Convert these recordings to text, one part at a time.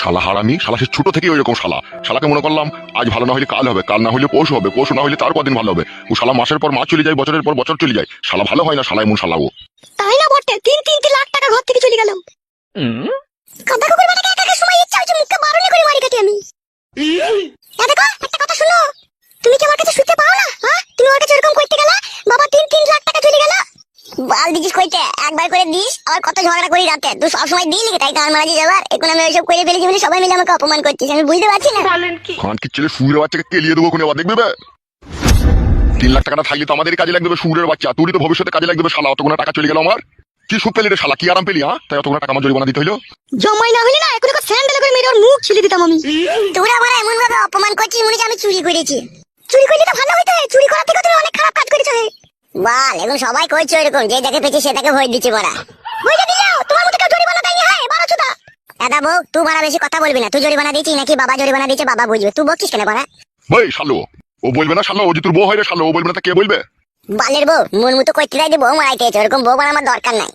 শালা হারামি? শালা সে ছোট থেকে ওইরকম শালা। শালাকে মনে করলাম আজ ভালো না হলে কাল হবে কাল না হলে পরশু হবে পরশু না হলে তার কদিন ভালো হবে। ও শালা মাসের পর মাস চলে যায় বছরের পর বছর চলে যায়। শালা ভালো হয় না শালা এমন শালা ও। তাই না বটে? তিন তিনটি লাখ টাকা ঘর থেকে চলে গেল কাদা কুকুর বাটাকে একা একা সময় ইচ্ছা হচ্ছে মুখকে বারণে করে মারি কাটি আমি। দেখো একটা কথা শুনো। তুমি কি আমার কাছে শুনতে পাও? বাল দিছিস কইতে। একবার করে দিস আবার কত ঝগড়া করি রাতে। তুই সবসময় দিই লিখে তাই কার মারা যাবার এখন আমি ওইসব করে ফেলেছি বলে সবাই মিলে আমাকে অপমান করছিস। আমি বুঝতে পারছি না। খান কি ছেলে সুরের বাচ্চাকে কেলিয়ে দেবো কোনে দেখবে বে? তিন লাখ টাকাটা থাকলে তো আমাদের কাজে লাগবে সুরের বাচ্চা। তুই তো ভবিষ্যতে কাজে লাগবে শালা অতগুলো টাকা চলে গেল আমার? কি সুখ পেলি রে শালা? কি আরাম পেলি হ্যাঁ? তাই অতগুলো টাকা আমার জরিমানা দিতে হইল? জমাই না হলে না এখন একটা স্যান্ডেল করে মেরে ওর মুখ ছিলে দিতাম আমি। তোরা আমার এমন ভাবে অপমান করছিস মনে হচ্ছে আমি চুরি করেছি। চুরি করলে তো ভালো হইতো চুরি করার থেকে তুমি অনেক খারাপ কাজ করেছ। বাল এখন সবাই করছে এরকম যে যাকে পেয়েছে সে তাকে ভয় দিচ্ছে বড়া ভয়টা দিও তোমার মতো কেউ জরিমানা দেয়নি? হ্যাঁ বারো চোদা দাদা বউ তুই বড়া বেশি কথা বলবি না। তুই জরিমানা দিচ্ছিস নাকি বাবা জরিমানা দিচ্ছে বাবা বুঝবে। তুই বকছিস কেন বড়া? ভাই শালো ও বলবে না শালো ও যে তোর বউ হয় রে শালো ও বলবে না তা কে বলবে? বালের বউ মন মতো কইতে দেয় বউ মারাইতে এরকম বউ আমার দরকার নাই।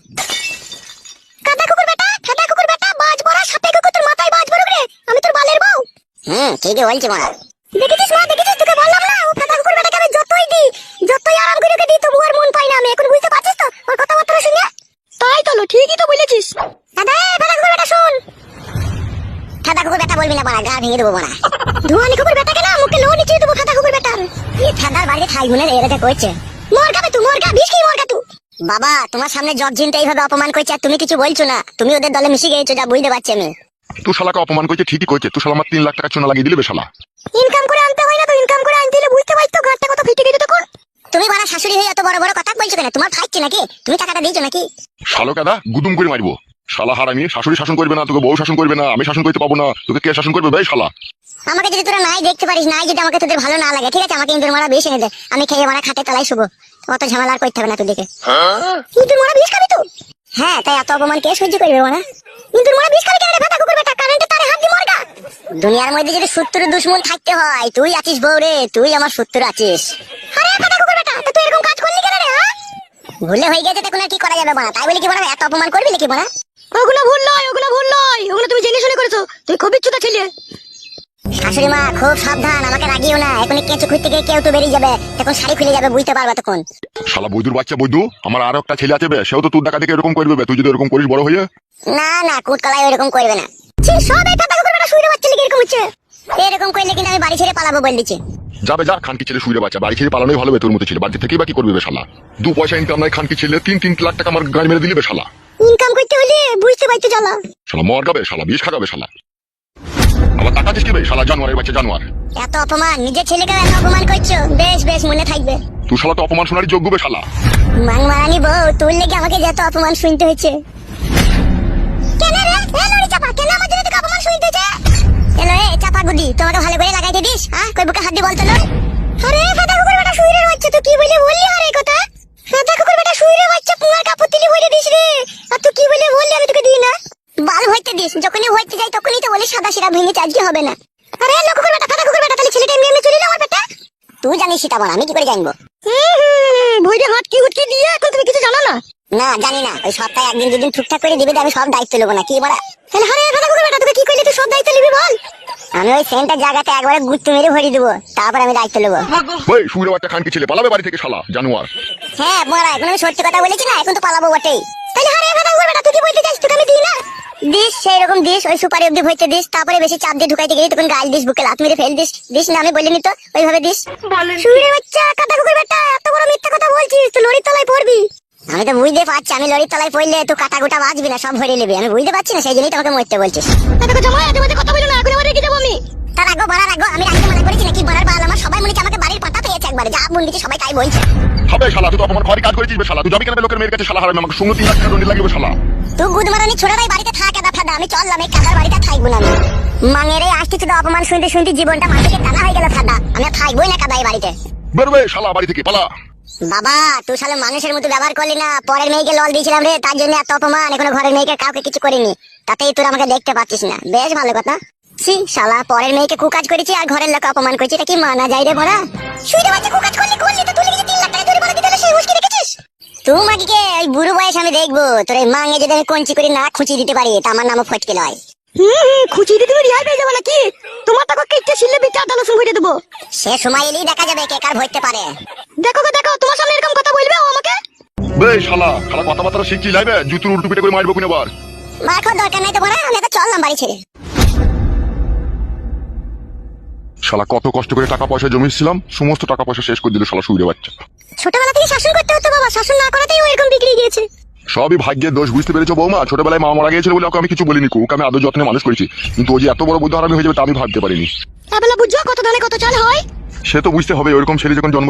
কাদা কুকুর বেটা কাদা কুকুর বেটা বাজ বড়া সাপে কুকুর তোর মাথায় বাজ বড় রে আমি তোর বালের বউ। হুম ঠিকই বলছি মারা বলবি না বাড়া। গা ভেঙে দেবো বাড়া না মুখে লো নিচে দেবো কাদা কুকুর বেটার। এই ঠান্ডার বাড়িতে থাকব না রে এটা কইছে। মর গাবে তুই মর গা মর গা তুই বাবা তোমার সামনে জগ জিনটা এইভাবে অপমান করছে আর তুমি কিছু বলছো না। তুমি ওদের দলে মিশে গিয়েছো যা বুঝতে পারছি আমি। তুই শালাকে অপমান করছে ঠিকই করছে তুই শালা আমার তিন লাখ টাকা চুনা লাগিয়ে দিলে শালা। ইনকাম করে আনতে হয় না তো ইনকাম করে আনতে হলে বুঝতে পারছ ঘরটা কত ফেটে গেছে তখন। তুমি বাড়া শাশুড়ি হয়ে এত বড় বড় কথা বলছো কেন? তোমার ফাইছে নাকি? তুমি টাকাটা দিয়েছ নাকি? শালো কাদা গুদুম করে মারবো। শালা হারামি, শাশুড়ি শাসন করবে না, তোকে বউ শাসন করবে না, আমি শাসন করতে পাবো না। তোকে কে শাসন করবে ভাই শালা? আমাকে যদি তোরা নাই দেখতে পারিস, নাই যদি আমাকে তোদের ভালো না লাগে, ঠিক আছে? আমাকে ইন্দুর মারা বিষ এনে দে। আমি খেয়ে মারা খাটে তলায় শুবো। অত ঝামেলা আর করতে হবে না তোদেরকে। ইন্দুর মারা বিষ খাবি তো? হ্যাঁ তাই এত অপমান কে সহ্য করবে মারা ইন্দুর মারা বিষ খাবি কেন রে ভাতা কুকুর বেটা কারেন্টে তারে হাত দি মরগা। দুনিয়ার মধ্যে যদি শত্রু দুশ্মন থাকতে হয়, তুই আছিস বউ রে তুই আমার শত্রু আছিস। আরে ভাতা কুকুর বেটা তুই এরকম কাজ করলি কেন রে হ্যাঁ? ভুলে হয়ে গেছে তখন আর কি করা যাবে বানা তাই বলে কি বানা এত অপমান করবি নাকি বানা ওগুলো ভুল নয় ওগুলো ভুল নয়। ওগুলো তুমি জেনে শুনে করেছ। তুই খুব ইচ্ছুতা ছেলে। শাশুড়ি মা খুব সাবধান আমাকে রাগিও না। এখনই কেঁচু খুঁজতে গিয়ে কেউ তো বেরিয়ে যাবে। তখন শাড়ি খুলে যাবে বুঝতে পারবা তখন। শালা বৈদুর বাচ্চা বৈদু আমার আরও একটা ছেলে আছে বে সেও তো তোর দেখা থেকে এরকম করবে তুই যদি এরকম করিস বড় হয়ে। না না কুটকলাই এরকম করবে না। সব করে শুইরে বাচ্চা লেগে এরকম হচ্ছে। এরকম করলে কিন্তু আমি বাড়ি ছেড়ে পালাবো বলে দিচ্ছি। যাবে যা খানকি ছেলে শুয়ে বাচ্চা বাড়ি ছেড়ে পালানোই ভালো বে তোর মতো ছেলে। বাড়িতে থেকেই বা কি করবে বে শালা? দু পয়সা ইনকাম নাই খানকি ছেলে তিন তিন লাখ টাকা আমার গাড়ি মেরে দিলে বে শালা। ইনকাম করতে হলে বুঝতে পারতে জ্বালা। শালা মর গাবে শালা বিষ খাগাবে শালা। আবার টাকা দিস কি বে শালা জানোয়ারের বাচ্চা জানোয়ার। এত অপমান নিজের ছেলেকে এত অপমান করছ? বেশ বেশ মনে থাকবে। তুই শালা তো অপমান শোনারই যোগ্য বে শালা। মান মারানি বউ তোর লেগে আমাকে যত অপমান শুনতে হয়েছে। কেন রে? এ লড়ি চাপা কেন আমার জন্য তোকে অপমান শুনতে হয়েছে? এলো এ চাপা গুদি তোমাকে ভালো করে লাগাইতে দিস হ্যাঁ কই বুকে হাত দিয়ে বলতো আরে ফাটা কুকুর বেটা শুইরে বাচ্চা তুই কি বলে বললি? আর এই কথা ভরে দিস রে আর তুই কি বলে বললি আমি তোকে দিই না বাল হইতে দিস যখনই হইতে যাই তখনই তো বলি সাদা সিরা ভেঙে আজকে হবে না আরে লোক কুকুর বেটা ফাটা কুকুর বেটা তাহলে ছেলেটা এমনি এমনি চলে আমার পেটে তুই জানিস সেটা বল আমি কি করে জানব ভইরে হাত কি উঠকে দিয়ে এখন তুমি কিছু জানো না না জানি না। ওই সপ্তাহে একদিন দুদিন ঠিকঠাক করে দিবে আমি সব দায়িত্ব নেব না কি বলা তাহলে হারে কথা কুকুর বেটা তোকে কি কইলে? তুই সব দায়িত্ব নিবি বল। আমি ওই সেন্টার জায়গাতে একবারে গুত্তু মেরে ভরি দেবো। তারপর আমি দায়িত্ব নেব। ওই শুয়ে বাচ্চা খানকি ছেলে পালাবে বাড়ি থেকে শালা জানোয়ার। হ্যাঁ বড়া এখন আমি সত্যি কথা বলেছি না এখন তো পালাবো বটেই। তাহলে হারে কথা কুকুর বেটা তুই কি বলতে চাস? তোকে আমি দিই না। দিস সেই রকম দিস ওই সুপারি অব্দি ভরতে দিস তারপরে বেশি চাপ দিয়ে ঢুকাইতে গেলি তখন গাল দিস বুকে লাত মেরে ফেল দিস। দিস না আমি বলিনি তো ওইভাবে দিস। শুয়ে বাচ্চা কথা কুকুর বেটা এত বড় মিথ্যা কথা বলছিস তুই লরির তলায় পড়বি। আমি তো বুঝতে পারছি আমি লরির তলায় পড়লে তুই কাটা গোটা বাঁচবি না সব ভরে নেবে। আমি বুঝতে পারছি না সেই জন্যই তোমাকে মরতে বলছিস কথা বলি না এখন রেখে যাব আমি। তার আগো আগো আমি রাখতে মানা করেছি নাকি? বাড়ার বাল আমার সবাই মনে হচ্ছে আমাকে বাড়ির পাতা পেয়েছে একবারে। যা বোন দিচ্ছে সবাই তাই বলছে। হবে শালা তুই তো অপমান ঘরে কাজ করেছিস শালা। তুই যাবি কেন লোকের মেয়ের কাছে শালা হারামি আমাকে সঙ্গে তিন লাখ টাকা দণ্ডি লাগবে শালা। তুই গুদমারানি ছোড়ারাই বাড়িতে থাক ফাদা আমি চললাম এই কাদার বাড়িতে থাকব না আমি। মাঙেরে আসতে শুধু অপমান শুনতে শুনতে জীবনটা মাটিতে টানা হয়ে গেল ফাদা। আমি থাকবোই না কাদাই বাড়িতে। বেরোবে শালা বাড়ি থেকে পালা। বাবা তুই সালে মানুষের মতো ব্যবহার করলি না পরের মেয়েকে লল দিয়েছিলাম রে তার জন্য এত অপমান এখনও ঘরের মেয়েকে কাউকে কিছু করিনি। তাতেই তোর আমাকে দেখতে পাচ্ছিস না। বেশ ভালো কথা। ছি শালা পরের মেয়েকে কুকাজ করেছি আর ঘরের লোক অপমান করেছি এটা কি মানা যায় রে বড়া শুইতে বাচ্চা কুকাজ করলি করলি তো তুই লিখে তিন লাখ টাকা জরিমানা দিতে হলে সেই মুশকিল রেখেছিস? তুই মাগিকে ওই বুড়ো বয়স আমি দেখব তোর এই মাঙে যদি আমি কঞ্চি করে না খুঁচি দিতে পারি তা আমার নামও ফটকে লয়। হুম খুচি দিয়ে তুমি রিহাই পেয়ে যাবে নাকি তোমার টাকা কেটে ছিলে বিচার আদা রসুন দেবো। সে সময় এলেই দেখা যাবে কে কার ভরতে পারে। দেখো গো দেখো তোমার সামনে এরকম কথা বলবে ও আমাকে? বে শালা। শালা কথাবার্তা শিখছি লাইবে? জুতুর উল্টো পিটে করে মারবো কিনে বার মার খাওয়ার দরকার নাই তো বড়া আমি তো চললাম বাড়ি ছেড়ে। শালা কত কষ্ট করে টাকা পয়সা জমিয়েছিলাম সমস্ত টাকা পয়সা শেষ করে দিল শালা সুইরে বাচ্চা। ছোটবেলা থেকে শাসন করতে হতো বাবা শাসন না করাতেই ও এরকম বিগড়ে গিয়েছে। সবই ভাগ্যের দোষ বুঝতে পেরেছ বৌমা? ছোটবেলায় মা মারা গিয়েছিল বলে ওকে আমি কিছু বলিনি ওকে আমি আদর যত্নে মানুষ করেছি। কিন্তু ও যে এত বড় বুদ্ধ হারামি হয়ে যাবে তা আমি ভাবতে পারিনি। এবেলা বুঝছ কত দানে কত চাল হয়? সে তো বুঝতে হবে ওইরকম ছেলে যখন জন্ম